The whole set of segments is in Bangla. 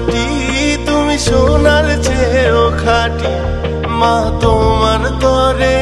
মাটি তুমি সোনার চেয়েও খাটি। মা তোমার তরে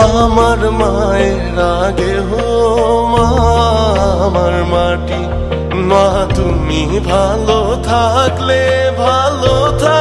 আমার মায়ের আগে হো মা আমার মাটি মা তুমি ভালো থাকলে ভালো থাক